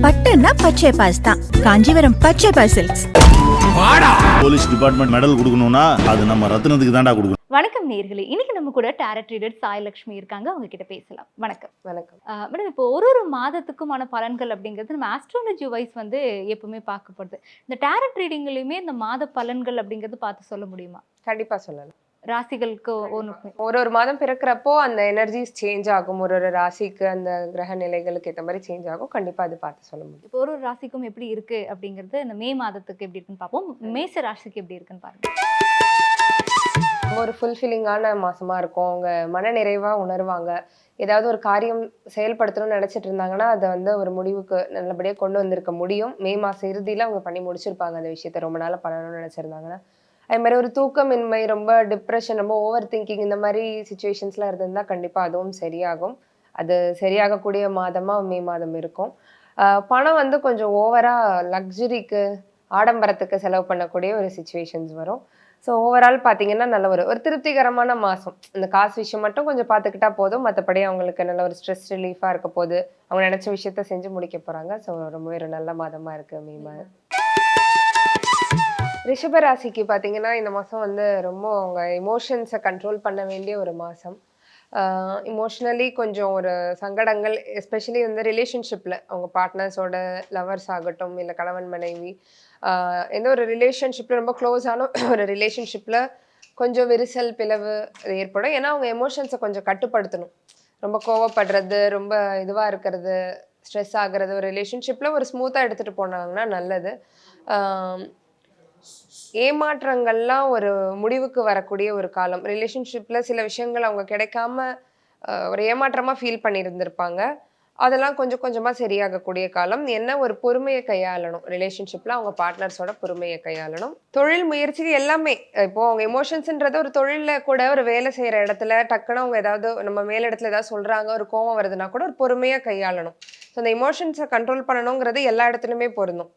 பட்டுன்னா பச்சை பாஸ் தான். Kanchipuram Pachaiyappas silks. Police department medal கொடுக்கணும்னா அது நம்ம ரத்னத்துக்கு தான்டா கொடுக்கணும். வணக்கம் நேர்களே. இன்னைக்கு நம்ம கூட டேரட் ரீடர் சாய்லக்ஷ்மி இருக்காங்க. அவங்க கிட்ட பேசலாம். வணக்கம். வணக்கம். மேடம் இப்போ ஒரு ஒரு மாதத்துக்குமான பலன்கள் அப்படிங்கிறது நம்ம ஆஸ்ட்ராலஜி வைஸ் வந்து எப்பவுமே பார்க்கப்படுது. இந்த டேரட் ரீடிங்லையுமே இந்த மாத பலன்கள் அப்படிங்கிறது பார்த்து சொல்ல முடியுமா? கண்டிப்பா சொல்லலாம். ராசிகளுக்கு ஒரு ஒரு மாதம் பிறக்கிறப்போ அந்த எனர்ஜிஸ் சேஞ்ச் ஆகும். ஒரு ஒரு ராசிக்கு அந்த கிரக நிலைகளுக்கு ஏற்ற மாதிரி சேஞ்ச் ஆகும். கண்டிப்பா அது பார்த்து சொல்ல முடியும். இப்போ ஒரு ஒரு ராசிக்கும் எப்படி இருக்கு அப்படிங்கிறது இந்த மே மாதத்துக்கு எப்படி இருக்குன்னு பார்ப்போம். மேச ராசிக்கு எப்படி இருக்குன்னு பாருங்க. ஒரு ஃபுல்ஃபில்லிங்கான மாசமா இருக்கும். அவங்க மன நிறைவா உணர்வாங்க. ஏதாவது ஒரு காரியம் செயல்படுத்தணும்னு நினைச்சிட்டு இருந்தாங்கன்னா அதை வந்து ஒரு முடிவுக்கு நல்லபடியா கொண்டு வந்திருக்க முடியும். மே மாசம் இறுதியில அவங்க பண்ணி முடிச்சிருப்பாங்க அந்த விஷயத்த. ரொம்ப நாளா பண்ணணும்னு நினைச்சிருந்தாங்கன்னா அதே மாதிரி ஒரு தூக்கமின்மை ரொம்ப டிப்ரெஷன் ரொம்ப ஓவர் திங்கிங் இந்த மாதிரி சுச்சுவேஷன்ஸ்லாம் இருந்திருந்தால் கண்டிப்பாக அதுவும் சரியாகும். அது சரியாகக்கூடிய மாதமாக மே மாதம் இருக்கும். பணம் வந்து கொஞ்சம் ஓவராக லக்ஸுரிக்கு ஆடம்பரத்துக்கு செலவு பண்ணக்கூடிய ஒரு சுச்சுவேஷன்ஸ் வரும். ஸோ ஓவரால் பார்த்தீங்கன்னா நல்ல ஒரு ஒரு திருப்திகரமான மாதம் இந்த காசு விஷயம் மட்டும் கொஞ்சம் பார்த்துக்கிட்டா போதும். மற்றபடி அவங்களுக்கு நல்ல ஒரு ஸ்ட்ரெஸ் ரிலீஃபாக இருக்க போது அவங்க நினச்ச விஷயத்த செஞ்சு முடிக்க போகிறாங்க ஸோ ரொம்பவே ஒரு நல்ல மாதமாக இருக்குது மே மாதம். ரிஷபராசிக்கு பார்த்தீங்கன்னா இந்த மாதம் வந்து ரொம்ப அவங்க எமோஷன்ஸை கண்ட்ரோல் பண்ண வேண்டிய ஒரு மாதம் இமோஷ்னலி கொஞ்சம் ஒரு சங்கடங்கள் எஸ்பெஷலி வந்து ரிலேஷன்ஷிப்பில் அவங்க பார்ட்னர்ஸோட லவர்ஸ் ஆகட்டும் இல்லை கணவன் மனைவி. எந்த ஒரு ரிலேஷன்ஷிப்பில் ரொம்ப க்ளோஸான ஒரு ரிலேஷன்ஷிப்பில் கொஞ்சம் விரிசல் பிளவு ஏற்படும். ஏன்னா அவங்க எமோஷன்ஸை கொஞ்சம் கட்டுப்படுத்தணும். ரொம்ப கோவப்படுறது ரொம்ப இதுவாக இருக்கிறது ஸ்ட்ரெஸ் ஆகிறது ஒரு ரிலேஷன்ஷிப்பில் ஒரு ஸ்மூத்தாக எடுத்துகிட்டு போனாங்கன்னா நல்லது. ஏமாற்றங்கள்லாம் ஒரு முடிவுக்கு வரக்கூடிய ஒரு காலம். ரிலேஷன்ஷிப்பில் சில விஷயங்கள் அவங்க கிடைக்காம ஒரு ஏமாற்றமாக ஃபீல் பண்ணியிருந்திருப்பாங்க அதெல்லாம் கொஞ்சம் கொஞ்சமாக சரியாகக்கூடிய காலம். என்ன ஒரு பொறுமையை கையாளணும்? ரிலேஷன்ஷிப்பில் அவங்க பார்ட்னர்ஸோட பொறுமையை கையாளணும். தொழில் முயற்சி எல்லாமே இப்போது அவங்க எமோஷன்ஸுன்றது ஒரு தொழிலில் கூட ஒரு வேலை செய்கிற இடத்துல டக்குன்னு அவங்க ஏதாவது நம்ம மேல் இடத்துல ஏதாவது சொல்கிறாங்க ஒரு கோவம் வருதுன்னா கூட ஒரு பொறுமையாக கையாளணும். ஸோ அந்த எமோஷன்ஸை கண்ட்ரோல் பண்ணணுங்கிறது எல்லா இடத்துலையுமே பொருந்தும்.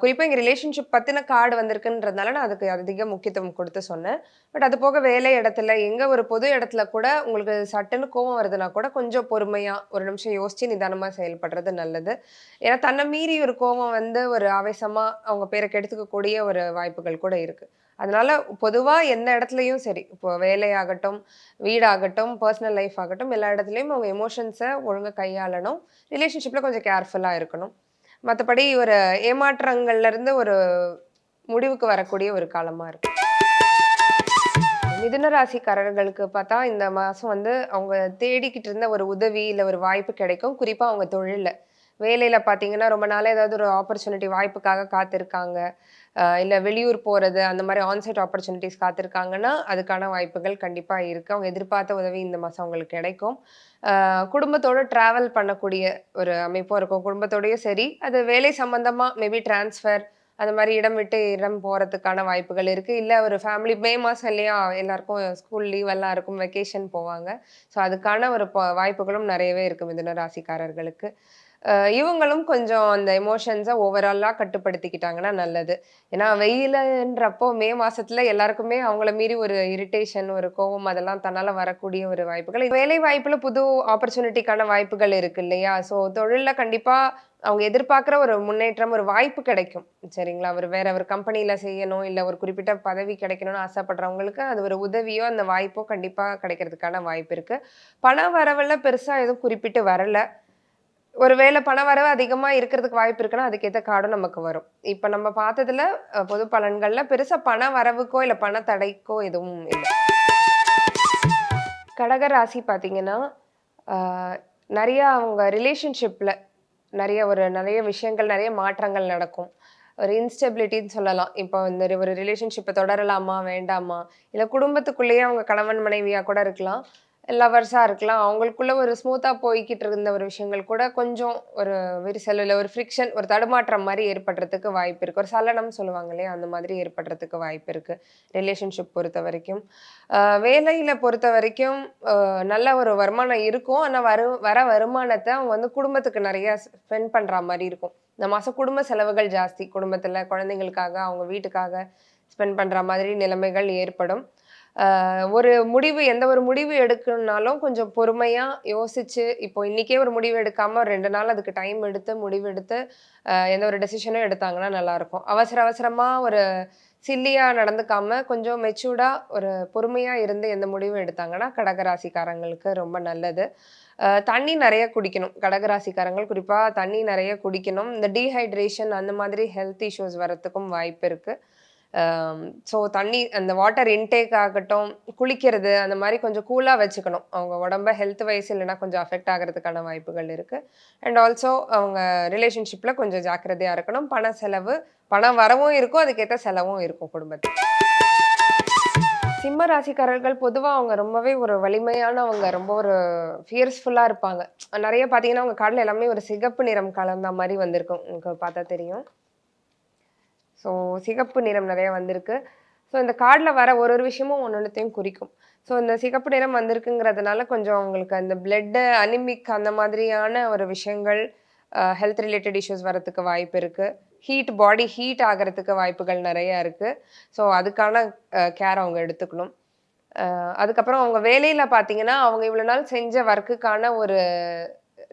குறிப்பாக எங்கள் ரிலேஷன்ஷிப் பற்றின கார்டு வந்திருக்குன்றதுனால நான் அதுக்கு அதிக முக்கியத்துவம் கொடுத்து சொன்னேன். பட் அது போக வேலை இடத்துல எங்கே ஒரு பொது இடத்துல கூட உங்களுக்கு சட்டுன்னு கோவம் வருதுன்னா கூட கொஞ்சம் பொறுமையாக ஒரு நிமிஷம் யோசித்து நிதானமாக செயல்படுறது நல்லது. ஏன்னா தன்னை மீறி ஒரு கோவம் வந்து ஒரு ஆவேசமாக அவங்க பேரை கெடுத்துக்கக்கூடிய ஒரு வாய்ப்புகள் கூட இருக்குது அதனால பொதுவாக எந்த இடத்துலையும் சரி இப்போ வேலையாகட்டும் வீடாகட்டும் பர்சனல் லைஃப் ஆகட்டும் எல்லா இடத்துலையும் அவங்க எமோஷன்ஸை ஒழுங்காக கையாளணும் ரிலேஷன்ஷிப்பில் கொஞ்சம் கேர்ஃபுல்லாக இருக்கணும். மற்றபடி ஒரு ஏமாற்றங்கள்லேருந்து ஒரு முடிவுக்கு வரக்கூடிய ஒரு காலமாக இருக்கு. மிதுன ராசிக்காரர்களுக்கு பார்த்தா இந்த மாதம் வந்து அவங்க தேடிக்கிட்டு இருந்த ஒரு உதவி இல்லை ஒரு வாய்ப்பு கிடைக்கும். குறிப்பாக அவங்க தொழிலில். வேலையில் பார்த்தீங்கன்னா ரொம்ப நாளாக ஏதாவது ஒரு ஆப்பர்ச்சுனிட்டி வாய்ப்புக்காக காத்திருக்காங்க. இல்லை வெளியூர் போகிறது அந்த மாதிரி ஆன்சைட் ஆப்பர்ச்சுனிட்டிஸ் காத்திருக்காங்கன்னா அதுக்கான வாய்ப்புகள் கண்டிப்பாக இருக்குது அவங்க எதிர்பார்த்த உதவி இந்த மாதம் அவங்களுக்கு கிடைக்கும். குடும்பத்தோடு குடும்பத்தோட பண்ணக்கூடிய ஒரு அமைப்பும் இருக்கும். குடும்பத்தோடையும் சரி அது வேலை சம்மந்தமாக மேபி டிரான்ஸ்ஃபர் அந்த மாதிரி இடம் விட்டு இடம் போகிறதுக்கான வாய்ப்புகள் இருக்குது இல்லை ஒரு ஃபேமிலி மே மாதம் இல்லையா எல்லாருக்கும் ஸ்கூல் லீவ் எல்லாம் இருக்கும் வெக்கேஷன் போவாங்க. ஸோ அதுக்கான ஒரு வாய்ப்புகளும் நிறையவே இருக்கும் மிதுன ராசிக்காரர்களுக்கு. இவங்களும் கொஞ்சம் அந்த எமோஷன்ஸை ஓவராலாக கட்டுப்படுத்திக்கிட்டாங்கன்னா நல்லது. ஏன்னா வெயிலன்றப்போ மே மாதத்தில் எல்லாருக்குமே அவங்கள மீறி ஒரு இரிட்டேஷன் ஒரு கோவம் அதெல்லாம் தன்னால் வரக்கூடிய ஒரு வாய்ப்புகள். வேலை வாய்ப்பில் புது ஆப்பர்ச்சுனிட்டிக்கான வாய்ப்புகள் இருக்கு இல்லையா? ஸோ தொழிலில் கண்டிப்பாக அவங்க எதிர்பார்க்குற ஒரு முன்னேற்றம் ஒரு வாய்ப்பு கிடைக்கும். சரிங்களா? ஒரு வேற ஒரு கம்பெனியில் செய்யணும் இல்லை ஒரு குறிப்பிட்ட பதவி கிடைக்கணும்னு ஆசைப்படுறவங்களுக்கு அது ஒரு உதவியோ அந்த வாய்ப்போ கண்டிப்பாக கிடைக்கிறதுக்கான வாய்ப்பு இருக்குது பண வரவுல பெருசாக எதுவும் குறிப்பிட்டு வரல. ஒருவேளை பண வரவு அதிகமாக இருக்கிறதுக்கு வாய்ப்பு இருக்குன்னா அதுக்கேற்ற கார்டும் நமக்கு வரும். இப்போ நம்ம பார்த்ததுல பொது பலன்களில் பெருசாக பண வரவுக்கோ இல்லை பண தடைக்கோ எதுவும் இல்லை. கடக ராசி பார்த்தீங்கன்னா நிறையா அவங்க ரிலேஷன்ஷிப்பில் நிறைய ஒரு நிறைய விஷயங்கள் நிறைய மாற்றங்கள் நடக்கும். ஒரு இன்ஸ்டெபிலிட்டின்னு சொல்லலாம். இப்போ இந்த ஒரு ரிலேஷன்ஷிப்பை தொடரலாமா வேண்டாமா? இல்லை குடும்பத்துக்குள்ளேயே அவங்க கணவன் மனைவியாக கூட இருக்கலாம். லவர்ஸாக இருக்கலாம். அவங்களுக்குள்ள ஒரு ஸ்மூத்தாக போய்கிட்டு இருந்த ஒரு விஷயங்கள் கூட கொஞ்சம் ஒரு விரிசல் இல்லை ஒரு ஃப்ரிக்ஷன் ஒரு தடுமாற்றம் மாதிரி ஏற்படுறதுக்கு வாய்ப்பு இருக்குது ஒரு சலனம் சொல்லுவாங்க இல்லையா? அந்த மாதிரி ஏற்படுறதுக்கு வாய்ப்பு இருக்குது ரிலேஷன்ஷிப் பொறுத்த வரைக்கும். வேலையில் பொறுத்த வரைக்கும் நல்ல ஒரு வருமானம் இருக்கும். ஆனால் வரு வர வருமானத்தை அவங்க வந்து குடும்பத்துக்கு நிறையா ஸ்பெண்ட் பண்ணுற மாதிரி இருக்கும். இந்த மாதம் குடும்ப செலவுகள் ஜாஸ்தி. குடும்பத்தில் குழந்தைங்களுக்காக அவங்க வீட்டுக்காக ஸ்பெண்ட் பண்ணுற மாதிரி நிலைமைகள் ஏற்படும். ஒரு முடிவு எந்த ஒரு முடிவு எடுக்கணும்னாலும் கொஞ்சம் பொறுமையாக யோசிச்சு இப்போ இன்றைக்கே ஒரு முடிவு எடுக்காம ஒரு ரெண்டு நாள் அதுக்கு டைம் எடுத்து முடிவு எடுத்து எந்த ஒரு டெசிஷனும் எடுத்தாங்கன்னா நல்லாயிருக்கும். அவசர அவசரமாக ஒரு சில்லியாக நடந்துக்காம கொஞ்சம் மெச்சூர்டாக ஒரு பொறுமையாக இருந்து எந்த முடிவும் எடுத்தாங்கன்னா கடகராசிக்காரங்களுக்கு ரொம்ப நல்லது. தண்ணி நிறைய குடிக்கணும். கடகராசிக்காரங்கள் குறிப்பாக தண்ணி நிறைய குடிக்கணும். இந்த டீஹைட்ரேஷன் அந்த மாதிரி ஹெல்த் இஷ்யூஸ் வரத்துக்கும் வாய்ப்பு இருக்குது ஸோ தண்ணி அந்த வாட்டர் இன்டேக் ஆகட்டும் குளிக்கிறது அந்த மாதிரி கொஞ்சம் கூலாக வச்சுக்கணும். அவங்க உடம்ப ஹெல்த் வைஸ் இல்லைன்னா கொஞ்சம் அஃபெக்ட் ஆகிறதுக்கான வாய்ப்புகள் இருக்குது அண்ட் ஆல்சோ அவங்க ரிலேஷன்ஷிப்பில் கொஞ்சம் ஜாக்கிரதையாக இருக்கணும். பண செலவு பணம் வரவும் இருக்கும் அதுக்கேற்ற செலவும் இருக்கும் குடும்பத்துக்கு. சிம்ம ராசிக்காரர்கள் பொதுவாக அவங்க ரொம்பவே ஒரு வலிமையானவங்க ரொம்ப ஒரு ஃபியர்ஸ்ஃபுல்லாக இருப்பாங்க. நிறைய பார்த்தீங்கன்னா அவங்க காலில் எல்லாமே ஒரு சிகப்பு நிறம் கலந்த மாதிரி வந்திருக்கும். உங்களுக்கு பார்த்தா தெரியும். ஸோ சிகப்பு நிறம் நிறைய வந்திருக்கு. ஸோ இந்த கார்டில் வர ஒரு ஒரு விஷயமும் ஒன்று ஒன்றுத்தையும் குறிக்கும். ஸோ இந்த சிகப்பு நிறம் வந்திருக்குங்கிறதுனால கொஞ்சம் உங்களுக்கு அந்த பிளட்டு அனிமிக் அந்த மாதிரியான ஒரு விஷயங்கள் ஹெல்த் ரிலேட்டட் இஷ்யூஸ் வரத்துக்கு வாய்ப்பு இருக்குது ஹீட் பாடி ஹீட் ஆகிறதுக்கு வாய்ப்புகள் நிறையா இருக்குது ஸோ அதுக்கான கேர் அவங்க எடுத்துக்கணும். அதுக்கப்புறம் அவங்க வேலையில் பார்த்தீங்கன்னா அவங்க இவ்வளோ நாள் செஞ்ச ஒர்க்குக்கான ஒரு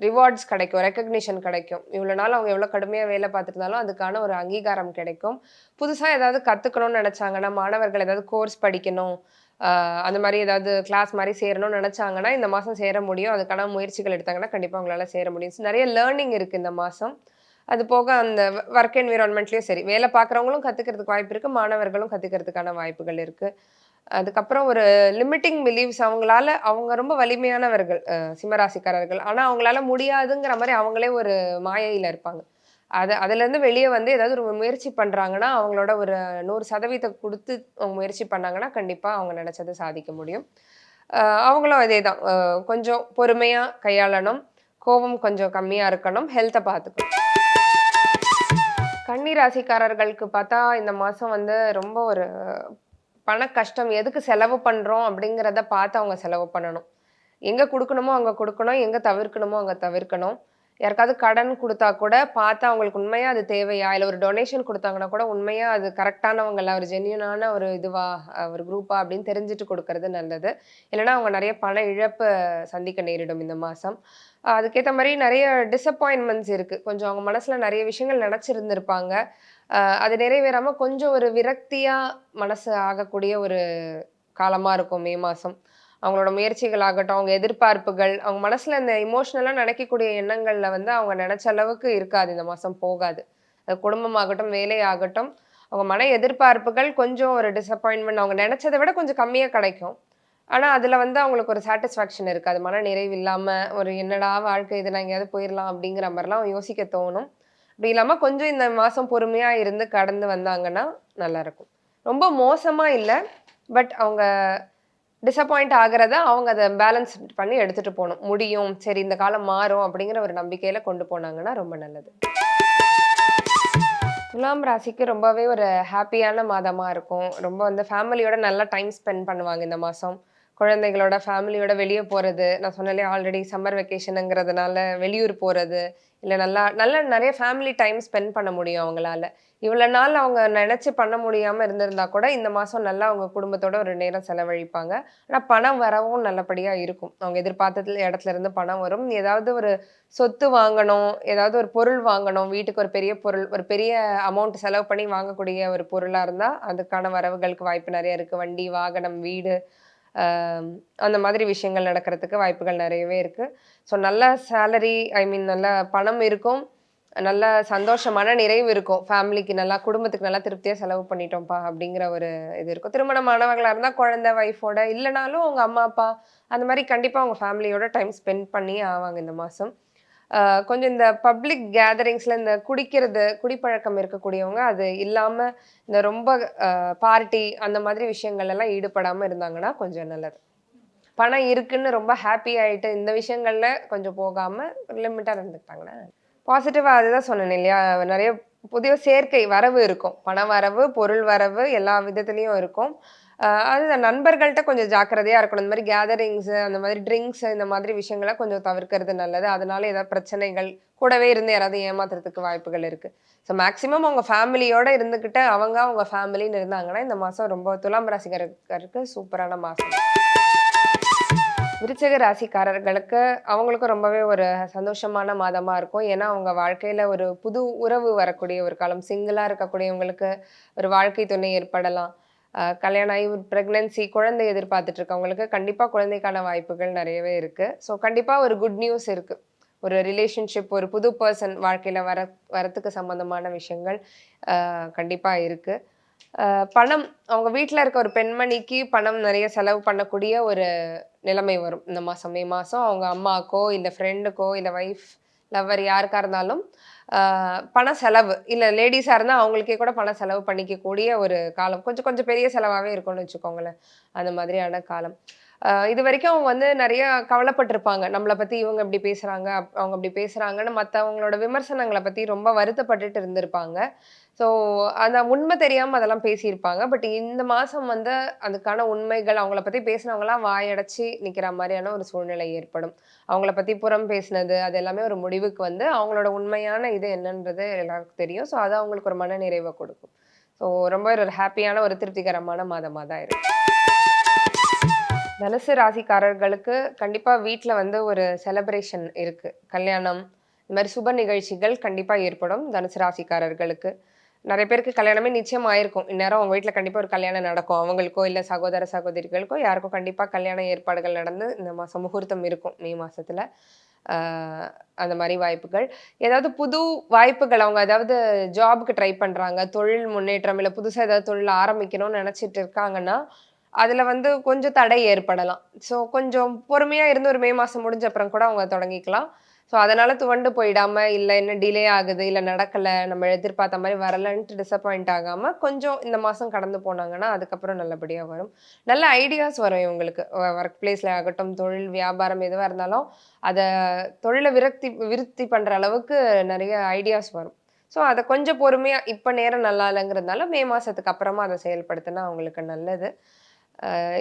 ரிவார்ட்ஸ் கிடைக்கும் ரெக்கக்னிஷன் கிடைக்கும். இவ்வளோ நாள் அவங்க எவ்வளோ கடுமையாக வேலை பார்த்துருந்தாலும் அதுக்கான ஒரு அங்கீகாரம் கிடைக்கும். புதுசாக ஏதாவது கற்றுக்கணும்னு நினச்சாங்கன்னா மாணவர்கள் ஏதாவது கோர்ஸ் படிக்கணும் அந்த மாதிரி ஏதாவது கிளாஸ் மாதிரி சேரணும்னு நினச்சாங்கன்னா இந்த மாதம் சேர முடியும். அதுக்கான முயற்சிகள் எடுத்தாங்கன்னா கண்டிப்பாக அவங்களால சேர முடியும். நிறைய லேர்னிங் இருக்குது இந்த மாதம் அது போக அந்த ஒர்க் என்விரான்மெண்ட்லேயும் சரி வேலை பார்க்குறவங்களும் கற்றுக்கிறதுக்கு வாய்ப்பு இருக்குது மாணவர்களும் கற்றுக்கிறதுக்கான வாய்ப்புகள் இருக்குது அதுக்கப்புறம் ஒரு லிமிட்டிங் பிலீவ்ஸ் அவங்களால அவங்க ரொம்ப வலிமையானவர்கள் சிம்மராசிக்காரர்கள். ஆனால் அவங்களால முடியாதுங்கிற மாதிரி அவங்களே ஒரு மாயையில் இருப்பாங்க. அது அதுலேருந்து வெளியே வந்து ஏதாவது ஒரு முயற்சி பண்ணுறாங்கன்னா அவங்களோட ஒரு நூறு சதவீதம் கொடுத்து அவங்க முயற்சி பண்ணாங்கன்னா கண்டிப்பாக அவங்க நினச்சதை சாதிக்க முடியும். அவங்களும் அதே தான். கொஞ்சம் பொறுமையாக கையாளணும். கோபம் கொஞ்சம் கம்மியாக இருக்கணும். ஹெல்த்தை பார்த்துக்கணும். கன்னி ராசிக்காரர்களுக்கு பார்த்தா இந்த மாதம் வந்து ரொம்ப ஒரு பண கஷ்டம் எதுக்கு செலவு பண்ணுறோம் அப்படிங்கிறத பார்த்து அவங்க செலவு பண்ணணும். எங்கே கொடுக்கணுமோ அங்கே கொடுக்கணும் எங்கே தவிர்க்கணுமோ அங்கே தவிர்க்கணும். யாருக்காவது கடன் கொடுத்தா கூட பார்த்து அவங்களுக்கு உண்மையாக அது தேவையா? இல்லை ஒரு டொனேஷன் கொடுத்தாங்கன்னா கூட உண்மையாக அது கரெக்டானவங்கள ஒரு ஜென்யூனான ஒரு இதுவா ஒரு குரூப்பா அப்படின்னு தெரிஞ்சுட்டு கொடுக்கறது நல்லது. இல்லைன்னா அவங்க நிறைய பண இழப்பு சந்திக்க நேரிடும் இந்த மாதம் அதுக்கேற்ற மாதிரி நிறைய டிசப்பாயின்மெண்ட்ஸ் இருக்குது கொஞ்சம் அவங்க மனசில் நிறைய விஷயங்கள் நினச்சிருந்துருப்பாங்க. அது நிறைவேறாமல் கொஞ்சம் ஒரு விரக்தியாக மனசு ஆகக்கூடிய ஒரு காலமாக இருக்கும் மே மாதம் அவங்களோட முயற்சிகள் ஆகட்டும் அவங்க எதிர்பார்ப்புகள் அவங்க மனசில் இந்த இமோஷனலாக நினைக்கக்கூடிய எண்ணங்களில் வந்து அவங்க நினச்ச அளவுக்கு இருக்காது. இந்த மாதம் போகாது. அது குடும்பமாகட்டும் வேலையாகட்டும் அவங்க மன எதிர்பார்ப்புகள் கொஞ்சம் ஒரு டிசப்பாயின்மெண்ட் அவங்க நினச்சதை விட கொஞ்சம் கம்மியாக கிடைக்கும். ஆனால் அதில் வந்து அவங்களுக்கு ஒரு சாட்டிஸ்ஃபேக்ஷன் இருக்காது மன நிறைவு இல்லாமல் ஒரு என்னடா வாழ்க்கை இது நான் எங்கேயாவது போயிடலாம் அப்படிங்கிற மாதிரிலாம் யோசிக்க தோணும். அப்படி இல்லாமல் கொஞ்சம் இந்த மாதம் பொறுமையாக இருந்து கடந்து வந்தாங்கன்னா நல்லாயிருக்கும் ரொம்ப மோசமாக இல்லை பட் அவங்க டிசப்பாயிண்ட் ஆகிறத அவங்க அதை பேலன்ஸ் பண்ணி எடுத்துகிட்டு போகணும். முடியும் சரி இந்த காலம் மாறும் அப்படிங்கிற ஒரு நம்பிக்கையில் கொண்டு போனாங்கன்னா ரொம்ப நல்லது. துலாம் ராசிக்கு ரொம்பவே ஒரு ஹாப்பியான மாதமாக இருக்கும். ரொம்ப வந்து ஃபேமிலியோட நல்லா டைம் ஸ்பெண்ட் பண்ணுவாங்க இந்த மாதம் குழந்தைகளோட ஃபேமிலியோட வெளியே போகிறது நான் சொன்னாலே ஆல்ரெடி சம்மர் வெக்கேஷனுங்கிறதுனால வெளியூர் போகிறது இல்லை நல்லா நல்ல நிறைய ஃபேமிலி டைம் ஸ்பெண்ட் பண்ண முடியும் அவங்களால. இவ்வளோ நாள் அவங்க நினச்சி பண்ண முடியாமல் இருந்திருந்தா கூட இந்த மாதம் நல்லா அவங்க குடும்பத்தோட ஒரு நேரம் செலவழிப்பாங்க. ஆனால் பணம் வரவும் நல்லபடியாக இருக்கும். அவங்க எதிர்பார்த்ததுல இடத்துல இருந்து பணம் வரும். ஏதாவது ஒரு சொத்து வாங்கணும் ஏதாவது ஒரு பொருள் வாங்கணும். வீட்டுக்கு ஒரு பெரிய பொருள் ஒரு பெரிய அமௌண்ட் செலவு பண்ணி வாங்கக்கூடிய ஒரு பொருளாக இருந்தால் அதுக்கான வரவுகளுக்கு வாய்ப்பு நிறைய இருக்குது வண்டி வாகனம் வீடு அந்த மாதிரி விஷயங்கள் நடக்கிறதுக்கு வாய்ப்புகள் நிறையவே இருக்குது ஸோ நல்ல சேலரி ஐ மீன் நல்ல பணம் இருக்கும். நல்ல சந்தோஷமான நிறைவு இருக்கும். ஃபேமிலிக்கு நல்லா குடும்பத்துக்கு நல்லா திருப்தியாக செலவு பண்ணிட்டோம்ப்பா அப்படிங்கிற ஒரு இது இருக்கும். திருமணமானவங்களாக இருந்தால் குழந்தை ஒய்ஃபோட இல்லைனாலும் அவங்க அம்மா அப்பா அந்த மாதிரி கண்டிப்பாக அவங்க ஃபேமிலியோட டைம் ஸ்பெண்ட் பண்ணி ஆவாங்க இந்த மாதம் கொஞ்சம் இந்த பப்ளிக் கேதரிங்ஸில் இந்த குடிக்கிறது குடிப்பழக்கம் இருக்கக்கூடியவங்க அது இல்லாமல் இந்த ரொம்ப பார்ட்டி அந்த மாதிரி விஷயங்கள் எல்லாம் ஈடுபடாமல் இருந்தாங்கன்னா கொஞ்சம் நல்லது. பணம் இருக்குன்னு ரொம்ப ஹாப்பி ஆகிட்டு இந்த விஷயங்களில் கொஞ்சம் போகாமல் லிமிட்டாக இருந்துக்கிட்டாங்கன்னா பாசிட்டிவாக அதுதான் சொன்னேன் இல்லையா? நிறைய புதிய சேர்க்கை வரவு இருக்கும். பண வரவு பொருள் வரவு எல்லா விதத்துலேயும் இருக்கும். அது நண்பர்கள்ட்ட கொஞ்சம் ஜாக்கிரதையா இருக்கணும். இந்த மாதிரி கேதரிங்ஸ் அந்த மாதிரி ட்ரிங்க்ஸ் இந்த மாதிரி விஷயங்களை கொஞ்சம் தவிர்க்கிறது நல்லது. அதனால ஏதாவது பிரச்சனைகள் கூடவே இருந்து யாராவது ஏமாத்துறதுக்கு வாய்ப்புகள் இருக்கு. ஸோ மேக்ஸிமம் அவங்க ஃபேமிலியோட இருந்துக்கிட்டு அவங்க அவங்க ஃபேமிலின்னு இருந்தாங்கன்னா இந்த மாதம் ரொம்ப துலாம் ராசிக்காரருக்கு சூப்பரான மாதம் விருச்சக ராசிக்காரர்களுக்கு அவங்களுக்கும் ரொம்பவே ஒரு சந்தோஷமான மாதமாக இருக்கும். ஏன்னா அவங்க வாழ்க்கையில் ஒரு புது உறவு வரக்கூடிய ஒரு காலம். சிங்கிளாக இருக்கக்கூடியவங்களுக்கு ஒரு வாழ்க்கை துணை ஏற்படலாம். கல்யாணம் ஆகி ஒரு ப்ரெக்னன்சி குழந்தை எதிர்பார்த்துட்டு இருக்கவங்களுக்கு கண்டிப்பாக குழந்தைக்கான வாய்ப்புகள் நிறையவே இருக்குது ஸோ கண்டிப்பாக ஒரு குட் நியூஸ் இருக்கு. ஒரு ரிலேஷன்ஷிப் ஒரு புது பர்சன் வாழ்க்கையில் வர வரத்துக்கு சம்மந்தமான விஷயங்கள் கண்டிப்பாக இருக்குது இருக்கு. பணம் அவங்க வீட்டில் இருக்க ஒரு பெண்மணிக்கு பணம் நிறைய செலவு பண்ணக்கூடிய ஒரு நிலைமை வரும். இந்த மாதம் மே மாதம் அவங்க அம்மாக்கோ இல்லை ஃப்ரெண்டுக்கோ இல்லை ஒய்ஃப் லவ்வர் யாருக்காக இருந்தாலும் பண செலவு இல்லை லேடிஸாக இருந்தால் அவங்களுக்கே கூட பண செலவு பண்ணிக்கக்கூடிய ஒரு காலம். கொஞ்சம் கொஞ்சம் பெரிய செலவாகவே இருக்கும்னு வச்சுக்கோங்களேன். அந்த மாதிரியான காலம். ஆஹ் இது வரைக்கும் அவங்க வந்து நிறைய கவலைப்பட்டிருப்பாங்க. நம்மளை பற்றி இவங்க இப்படி பேசுகிறாங்க அவங்க இப்படி பேசுகிறாங்கன்னு மற்றவங்களோட விமர்சனங்களை பற்றி ரொம்ப வருத்தப்பட்டுட்டு இருந்திருப்பாங்க. ஸோ அந்த உண்மை தெரியாமல் அதெல்லாம் பேசியிருப்பாங்க. பட் இந்த மாதம் வந்து அதுக்கான உண்மைகள் அவங்கள பற்றி பேசினவங்களாம் வாயடைச்சி நிற்கிற மாதிரியான ஒரு சூழ்நிலை ஏற்படும். அவங்கள பற்றி புறம் பேசினது அது எல்லாமே ஒரு முடிவுக்கு வந்து அவங்களோட உண்மையான இது என்னன்றது எல்லாருக்கும் தெரியும். ஸோ அது அவங்களுக்கு ஒரு மன நிறைவை கொடுக்கும். ஸோ ரொம்ப ஒரு ஹாப்பியான ஒரு திருப்திகரமான மாதமாக தான் இருக்கு. தனுசு ராசிக்காரர்களுக்கு கண்டிப்பாக வீட்டில் வந்து ஒரு செலப்ரேஷன் இருக்குது கல்யாணம் இந்த மாதிரி சுப நிகழ்ச்சிகள் கண்டிப்பாக ஏற்படும் தனுசு ராசிக்காரர்களுக்கு. நிறைய பேருக்கு கல்யாணமே நிச்சயம் ஆயிருக்கும். இந்நேரம் அவங்க வீட்டில் கண்டிப்பாக ஒரு கல்யாணம் நடக்கும். அவங்களுக்கோ இல்லை சகோதர சகோதரிகளுக்கோ யாருக்கும் கண்டிப்பாக கல்யாண ஏற்பாடுகள் நடந்து இந்த மாதம் முகூர்த்தம் இருக்கும் மே மாதத்தில் அந்த மாதிரி வாய்ப்புகள். ஏதாவது புது வாய்ப்புகள் அவங்க ஏதாவது ஜாபுக்கு ட்ரை பண்ணுறாங்க தொழில் முன்னேற்றம் இல்லை புதுசாக ஏதாவது தொழில் ஆரம்பிக்கணும்னு நினச்சிட்டு இருக்காங்கன்னா அதில் வந்து கொஞ்சம் தடை ஏற்படலாம். ஸோ கொஞ்சம் பொறுமையாக இருந்து ஒரு மே மாதம் முடிஞ்ச அப்புறம் கூட அவங்க தொடங்கிக்கலாம். ஸோ அதனால் துவண்டு போயிடாமல் இல்லை என்ன டிலே ஆகுது இல்லை நடக்கலை நம்ம எதிர்பார்த்த மாதிரி வரலன்ட்டு டிசப்பாயிண்ட் ஆகாமல் கொஞ்சம் இந்த மாதம் கடந்து போனாங்கன்னா அதுக்கப்புறம் நல்லபடியாக வரும். நல்ல ஐடியாஸ் வரும் இவங்களுக்கு. ஒர்க் பிளேஸில் ஆகட்டும் தொழில் வியாபாரம் எதுவாக இருந்தாலும் அதை தொழிலை விரக்தி விருத்தி பண்ணுற அளவுக்கு நிறைய ஐடியாஸ் வரும். ஸோ அதை கொஞ்சம் பொறுமையாக இப்போ நேரம் நல்லா இல்லைங்கிறதுனால மே மாதத்துக்கு அப்புறமா அதை செயல்படுத்தினா அவங்களுக்கு நல்லது.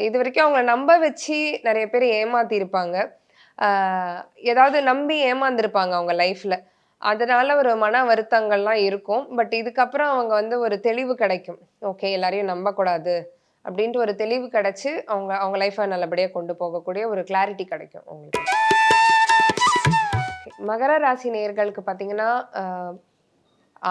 இது வரைக்கும் அவங்கள நம்ப வச்சு நிறைய பேர் ஏமாத்தியிருப்பாங்க ஏதாவது நம்பி ஏமாந்துருப்பாங்க அவங்க லைஃப்பில் அதனால ஒரு மன வருத்தங்கள்லாம் இருக்கும். பட் இதுக்கப்புறம் அவங்க வந்து ஒரு தெளிவு கிடைக்கும். ஓகே எல்லாரையும் நம்பக்கூடாது. அப்படின்ட்டு ஒரு தெளிவு கிடைச்சி அவங்க அவங்க லைஃப்பை நல்லபடியாக கொண்டு போகக்கூடிய ஒரு கிளாரிட்டி கிடைக்கும் அவங்களுக்கு. மகர ராசி நேயர்களுக்கு பார்த்தீங்கன்னா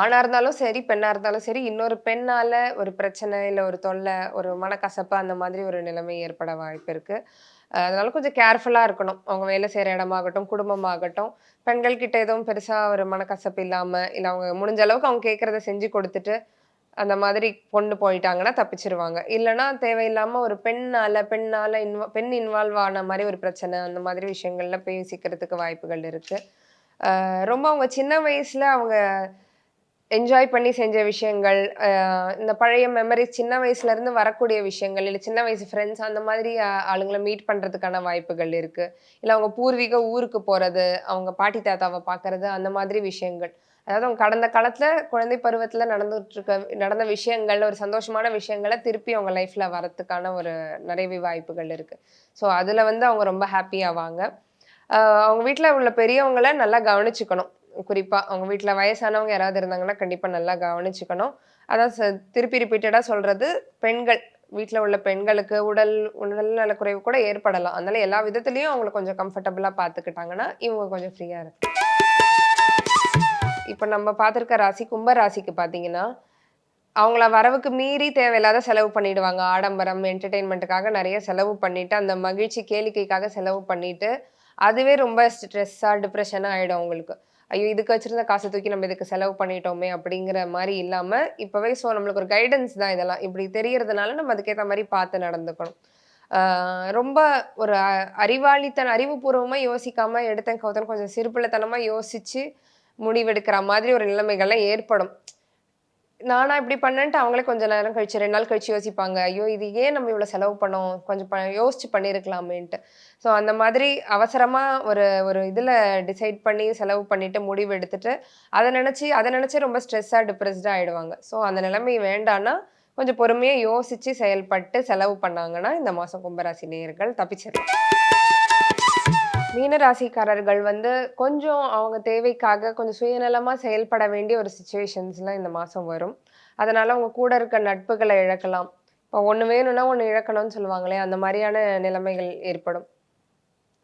ஆணாக இருந்தாலும் சரி பெண்ணாக இருந்தாலும் சரி இன்னொரு பெண்ணால் ஒரு பிரச்சனை இல்லை ஒரு தொல்லை ஒரு மனக்கசப்பு அந்த மாதிரி ஒரு நிலைமை ஏற்பட வாய்ப்பு இருக்குது அதனால கொஞ்சம் கேர்ஃபுல்லாக இருக்கணும். அவங்க வேலை செய்கிற இடமாகட்டும் குடும்பமாகட்டும். பெண்கள் கிட்ட எதுவும் பெருசாக ஒரு மனக்கசப்பு இல்லாமல் இல்லை அவங்க முடிஞ்ச அளவுக்கு அவங்க கேட்குறத செஞ்சு கொடுத்துட்டு அந்த மாதிரி கொண்டு போயிட்டாங்கன்னா தப்பிச்சிருவாங்க. இல்லைன்னா தேவையில்லாமல் ஒரு பெண்ணால் பெண்ணால் இன்வா பெண் இன்வால்வ் ஆன மாதிரி ஒரு பிரச்சனை அந்த மாதிரி விஷயங்கள்ல பேசிக்கிறதுக்கு வாய்ப்புகள் இருக்குது ரொம்ப அவங்க சின்ன வயசில் அவங்க என்ஜாய் பண்ணி செஞ்ச விஷயங்கள் இந்த பழைய மெமரிஸ் சின்ன வயசுலேருந்து வரக்கூடிய விஷயங்கள் இல்லை சின்ன வயசு ஃப்ரெண்ட்ஸ் அந்த மாதிரி ஆளுங்களை மீட் பண்ணுறதுக்கான வாய்ப்புகள் இருக்குது இல்லை அவங்க பூர்வீக ஊருக்கு போகிறது அவங்க பாட்டி தாத்தாவை பார்க்கறது அந்த மாதிரி விஷயங்கள். அதாவது அவங்க கடந்த காலத்தில் குழந்தை பருவத்தில் நடந்துகிட்ருக்க நடந்த விஷயங்கள் ஒரு சந்தோஷமான விஷயங்களை திருப்பி அவங்க லைஃப்பில் வரத்துக்கான ஒரு நிறைய வாய்ப்புகள் இருக்குது ஸோ அதில் வந்து அவங்க ரொம்ப ஹாப்பியாவாங்க அவங்க வீட்டில் உள்ள பெரியவங்களை நல்லா கவனிச்சுக்கணும். குறிப்பாக அவங்க வீட்டில் வயசானவங்க யாராவது இருந்தாங்கன்னா கண்டிப்பாக நல்லா கவனிச்சுக்கணும். அதான் ச- திருப்பி ரிப்பீட்டடாக சொல்கிறது பெண்கள் வீட்டில் உள்ள பெண்களுக்கு உடல் உடல் நலக்குறைவு கூட ஏற்படலாம். அதனால எல்லா விதத்துலேயும் அவங்களை கொஞ்சம் கம்ஃபர்டபுளாக பார்த்துக்கிட்டாங்கன்னா இவங்க கொஞ்சம் ஃப்ரீயாக இருக்கு இப்போ நம்ம பார்த்துருக்க ராசி கும்ப ராசிக்கு பார்த்தீங்கன்னா அவங்கள வரவுக்கு மீறி தேவையில்லாத செலவு பண்ணிடுவாங்க. ஆடம்பரம் என்டர்டெயின்மெண்ட்டுக்காக நிறைய செலவு பண்ணிட்டு அந்த மகிழ்ச்சி கேளிக்கைக்காக செலவு பண்ணிட்டு அதுவே ரொம்ப ஸ்ட்ரெஸ்ஸாக டிப்ரெஷனாக ஆகிடும் அவங்களுக்கு. ஐயோ இதுக்கு வச்சிருந்த காசை தூக்கி நம்ம இதுக்கு செலவு பண்ணிட்டோமே அப்படிங்கிற மாதிரி இல்லாம இப்பவே ஸோ நம்மளுக்கு ஒரு கைடன்ஸ் தான் இதெல்லாம். இப்படி தெரியறதுனால நம்ம அதுக்கேற்ற மாதிரி பார்த்து நடந்துக்கணும். ரொம்ப ஒரு அ- அறிவுபூர்வமாக அறிவுபூர்வமா யோசிக்காம எடுத்தேன் கவுத்தன் கொஞ்சம் சிறுபிள்ளைத்தனமா யோசிச்சு முடிவெடுக்கிற மாதிரி ஒரு நிலைமைகள்லாம் ஏற்படும். நானா இப்படி பண்ணேன்ட்டு அவங்களே கொஞ்ச நேரம் கழிச்சு ரெண்டு நாள் கழிச்சு யோசிப்பாங்க. ஐயோ இது ஏன் நம்ம இவ்வளவு செலவு பண்ணோம்? கொஞ்சம் ப யோசிச்சு பண்ணியிருக்கலாமேன்ட்டு ஸோ அந்த மாதிரி அவசரமா ஒரு ஒரு இதுல டிசைட் பண்ணி செலவு பண்ணிட்டு முடிவு எடுத்துட்டு அதை நினைச்சு அதை நினைச்சு ரொம்ப ஸ்ட்ரெஸ்ஸாக டிப்ரெஸ்டாக ஆயிடுவாங்க. ஸோ அந்த நிலைமை வேண்டான்னா கொஞ்சம் பொறுமையாக யோசிச்சு செயல்பட்டு செலவு பண்ணாங்கன்னா இந்த மாதம் கும்பராசி நேயர்கள் தப்பிச்சிடலாம். மீனராசிக்காரர்கள் வந்து கொஞ்சம் அவங்க தேவைக்காக கொஞ்சம் சுயநலமாக செயல்பட வேண்டிய ஒரு சுச்சுவேஷன்ஸ்லாம் இந்த மாதம் வரும். அதனால் அவங்க கூட இருக்க நட்புகளை இழக்கலாம். இப்போ ஒன்று வேணும்னா ஒன்று இழக்கணும்னு சொல்லுவாங்களே அந்த மாதிரியான நிலைமைகள் ஏற்படும்.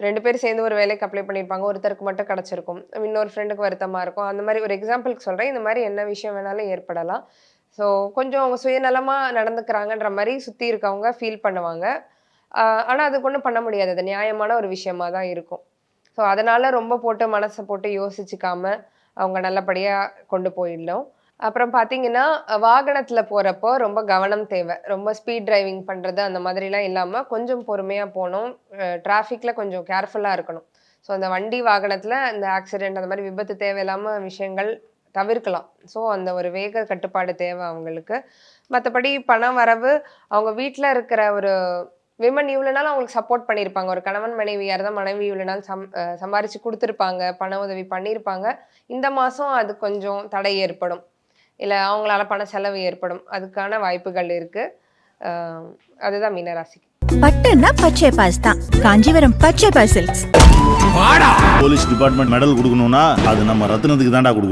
ரெண்டு பேர் சேர்ந்து ஒரு வேலைக்கு அப்ளை பண்ணியிருப்பாங்க. ஒருத்தருக்கு மட்டும் கிடச்சிருக்கும். இன்னொரு ஃப்ரெண்டுக்கு வருத்தமாக இருக்கும். அந்த மாதிரி ஒரு எக்ஸாம்பிளுக்கு சொல்கிறேன் இந்த மாதிரி என்ன விஷயம் வேணாலும் ஏற்படலாம். ஸோ கொஞ்சம் அவங்க சுயநலமாக நடந்துக்கிறாங்கன்ற மாதிரி சுற்றி இருக்கவங்க ஃபீல் பண்ணுவாங்க. ஆனால் அதுக்கு ஒன்றும் பண்ண முடியாது. அது நியாயமான ஒரு விஷயமா தான் இருக்கும். ஸோ அதனால் ரொம்ப போட்டு மனசை போட்டு யோசிச்சுக்காம அவங்க நல்லபடியாக கொண்டு போயிடலாம் அப்புறம் பார்த்தீங்கன்னா வாகனத்தில் போகிறப்போ ரொம்ப கவனம் தேவை. ரொம்ப ஸ்பீட் டிரைவிங் பண்ணுறது அந்த மாதிரிலாம் இல்லாமல் கொஞ்சம் பொறுமையாக போகணும். டிராஃபிக்கில் கொஞ்சம் கேர்ஃபுல்லாக இருக்கணும். ஸோ அந்த வண்டி வாகனத்தில் அந்த ஆக்சிடெண்ட் அந்த மாதிரி விபத்து தேவையில்லாமல் விஷயங்கள் தவிர்க்கலாம். ஸோ அந்த ஒரு வேக கட்டுப்பாடு தேவை அவங்களுக்கு. மற்றபடி பணம் வரவு அவங்க வீட்டில் இருக்கிற ஒரு விமன் இவ்வளோ நாள் அவங்களுக்கு சப்போர்ட் பண்ணியிருப்பாங்க. ஒரு கணவன் மனைவியாக இருந்தால் மனைவி இவ்வளோ நாள் சம் அஹ் சம்பாரிச்சு கொடுத்துருப்பாங்க பண உதவி பண்ணியிருப்பாங்க. இந்த மாதம் அது கொஞ்சம் தடை ஏற்படும். இல்லை அவங்களால பண செலவு ஏற்படும். அதுக்கான வாய்ப்புகள் இருக்குது அதுதான் மீனராசி பட்டுன்னா பச்சை பாஸ் தான். Kanchipuram Pachaiyappas silks. Police department medal கொடுக்கணும்னா அது நம்ம ரத்னத்துக்கு தான்டா கொடுக்கணும்.